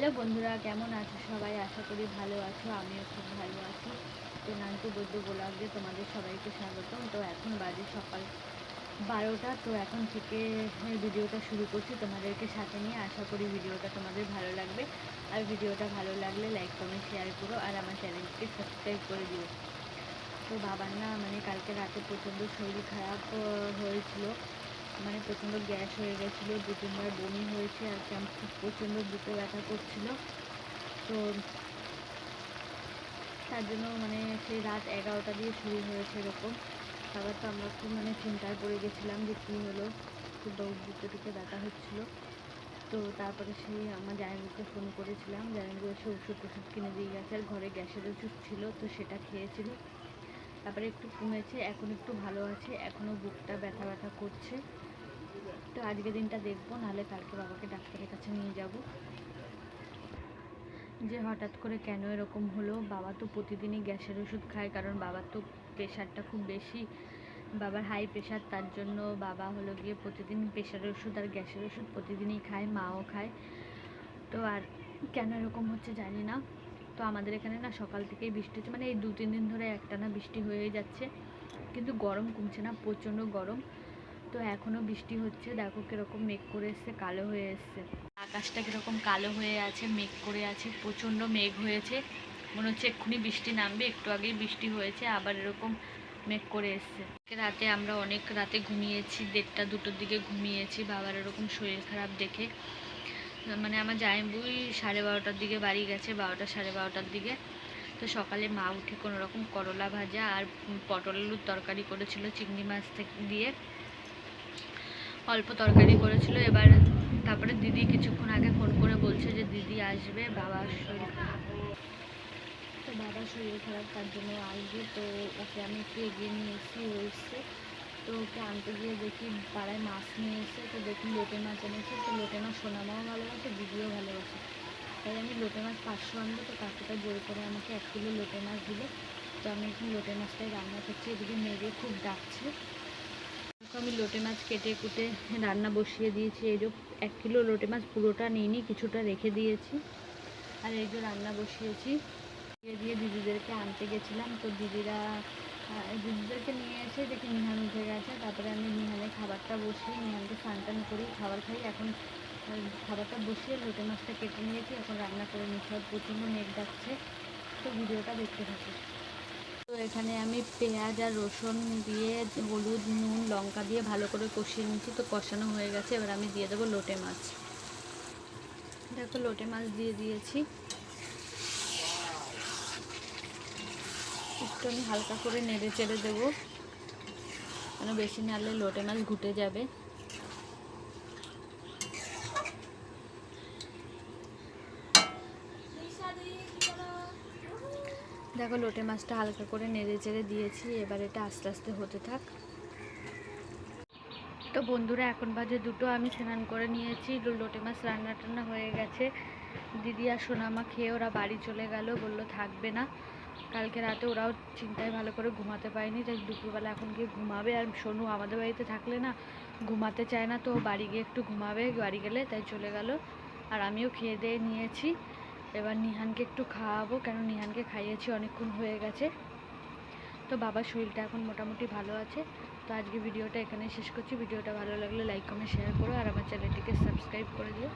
Hello বন্ধুরা, কেমন আছো সবাই? আশা করি ভালো আছো, আমিও খুব ভালো আছি। তো নান্টু বৈদ্য গোলাপে তোমাদের সবাইকে স্বাগতম। তো এখন বাজে সকাল বারোটা, তো এখন থেকে ভিডিওটা শুরু করছি তোমাদেরকে সাথে নিয়ে। আশা করি ভিডিওটা তোমাদের ভালো লাগবে। আর ভিডিওটা ভালো লাগলে লাইক কমেন্ট শেয়ার করো আর আমার চ্যানেলটিকে সাবস্ক্রাইব করে দিও। তো বাবার না মানে কালকে রাতে প্রচণ্ড শরীর খারাপ হয়েছিল। মানে প্রচণ্ড গ্যাস হয়ে গেছিল, দু তিনবার বমি হয়েছে আর কেমন খুব প্রচণ্ড বুকে ব্যথা করছিল। তো তার জন্য মানে সেই রাত এগারোটা দিয়ে শুরু হয়েছে এরকম। তারপর তো আমরা খুব মানে চিন্তায় পড়ে গেছিলাম যে কী হলো, খুব বুকে টুকে ব্যথা হচ্ছিল। তো তারপরে সেই আমার জামাইবুকে ফোন করেছিলাম জামাইবু এসে ওষুধ টষুধ কিনে দিয়ে গেছে আর ঘরে গ্যাসের ওষুধ ছিল, তো সেটা খেয়েছিল। তারপরে একটু কমেছে এখন একটু ভালো আছে এখনও বুকটা ব্যথা ব্যথা করছে। তো আজকে দিনটা দেখব, নাহলে কালকে বাবাকে ডাক্তারের কাছে নিয়ে যাব। যে হঠাৎ করে কেন এরকম হলো, বাবা তো প্রতিদিনই গ্যাসের ওষুধ খায়, কারণ বাবার তো প্রেশারটা খুব বেশি। বাবার হাই প্রেশার, তার জন্য বাবা হলো গিয়ে প্রতিদিন প্রেশারের ওষুধ আর গ্যাসের ওষুধ প্রতিদিনই খায়, মাও খায়। তো আর কেন এরকম হচ্ছে জানি না। তো আমাদের এখানে না সকাল থেকেই বৃষ্টি হচ্ছে মানে এই দু তিন দিন ধরে একটানা বৃষ্টি হয়ে যাচ্ছে। কিন্তু গরম কমছে না, প্রচণ্ড গরম। তো এখনও বৃষ্টি হচ্ছে। দেখো কীরকম মেঘ করে এসছে, কালো হয়ে এসছে। আকাশটা কীরকম কালো হয়ে আছে, মেঘ করে আছে, প্রচণ্ড মেঘ হয়েছে। মনে হচ্ছে এক্ষুনি বৃষ্টি নামবে, একটু আগেই বৃষ্টি হয়েছে, আবার এরকম মেঘ করে এসছে। রাতে আমরা অনেক রাতে ঘুমিয়েছি, দেড়টা দুটোর দিকে ঘুমিয়েছি, বাবার এরকম শরীর খারাপ দেখে। মানে আমার জামাইবুই সাড়ে বারোটার দিকে বাড়ি গেছে, বারোটা সাড়ে বারোটার দিকে। তো সকালে মা উঠে কোনো রকম করলা ভাজা আর পটল আলুর তরকারি করেছিল, চিংড়ি মাছ থেকে দিয়ে। অল্প তরকারি করেছিল। এবার তারপরে দিদি কিছুক্ষণ আগে ফোন করে বলছে যে দিদি আসবে বাবার শরীর খারাপ। তো বাবার শরীর খারাপ, তার জন্য আসবে। তো ওকে আমি একটু এগিয়ে নিয়ে এসেছি এসছে। তো ওকে আনতে গিয়ে দেখি পাড়ায় মাছ নিয়ে এসে তো দেখি লোটে মাছ এনেছে। তো লোটে মাছ সোনামাও ভালোবাসে, দিদিও ভালোবাসে। তাই আমি লোটে মাছ পাঁচশো আনব। তো কাকুটা জোর করে আমাকে এক কিলো লোটে মাছ দিল। তো আমি এখন লোটে মাছটাই রান্না করছি। এদিকে মেঘে খুব ডাকছে। দেখো আমি লোটে মাছ কেটে কুটে রান্না বসিয়ে দিয়েছি। এই যে এক কিলো লোটে মাছ পুরোটা নিইনি, কিছুটা রেখে দিয়েছি। আর এই যে রান্না বসিয়েছি। দিয়ে দিয়ে দিদিদেরকে আনতে গেছিলাম। তো দিদিরা দিদিদেরকে নিয়ে এসে দেখি নিহান উঠে গেছে। তারপরে আমি নিহানের খাবারটা বসিয়ে, নিহানকে স্নান করি, খাবার খাই। এখন খাবারটা বসিয়ে লোটে মাছটা কেটে নিয়েছি। এখন রান্না করে নিচ্ছি। আর প্রচণ্ড মেঘ ডাকছে। তো ভিডিওটা দেখতে থাকি। তো এখানে আমি পেঁয়াজ আর রসুন দিয়ে হলুদ, নুন, লঙ্কা দিয়ে ভালো করে কষিয়ে নিচ্ছি তো কষানো হয়ে গেছে, এবার আমি দিয়ে দেবো লোটে মাছ। দেখো, লোটে মাছ দিয়ে দিয়েছি। একটু আমি হালকা করে নেড়ে চেড়ে দেবো। কেন বেশি নাড়লে লোটে মাছ ঘুটে যাবে। দেখো লোটে মাছটা হালকা করে নেড়ে চেড়ে দিয়েছি, এবার এটা আস্তে আস্তে হতে থাক। তো বন্ধুরা, এখন বাজে দুটো, আমি স্নান করে নিয়েছি। লোটে মাছ রান্না টান্না হয়ে গেছে। দিদি আর সোনামা খেয়ে ওরা বাড়ি চলে গেল, বলল থাকবে না। কালকে রাতে ওরাও চিন্তায় ভালো করে ঘুমাতে পারেনি, তাই দুপুরবেলা এখন গিয়ে ঘুমাবে। আর সোনু আমাদের বাড়িতে থাকলে না, ঘুমাতে চায় না, তো বাড়ি গিয়ে একটু ঘুমাবে, বাড়ি গেলে তাই চলে গেল। আর আমিও খেয়ে দিয়ে নিয়েছি। এবার নিহানকে একটু খাওয়াবো, কেন নিহানকে খাইয়েছি, অনেকক্ষণ হয়ে গেছে। তো বাবার শরীরটা এখন মোটামুটি ভালো আছে। তো আজকে ভিডিওটা এখানে শেষ করছি। ভিডিওটা ভালো লাগলে লাইক কমেন্ট শেয়ার করো। আর আমার চ্যানেলটিকে সাবস্ক্রাইব করে দিও।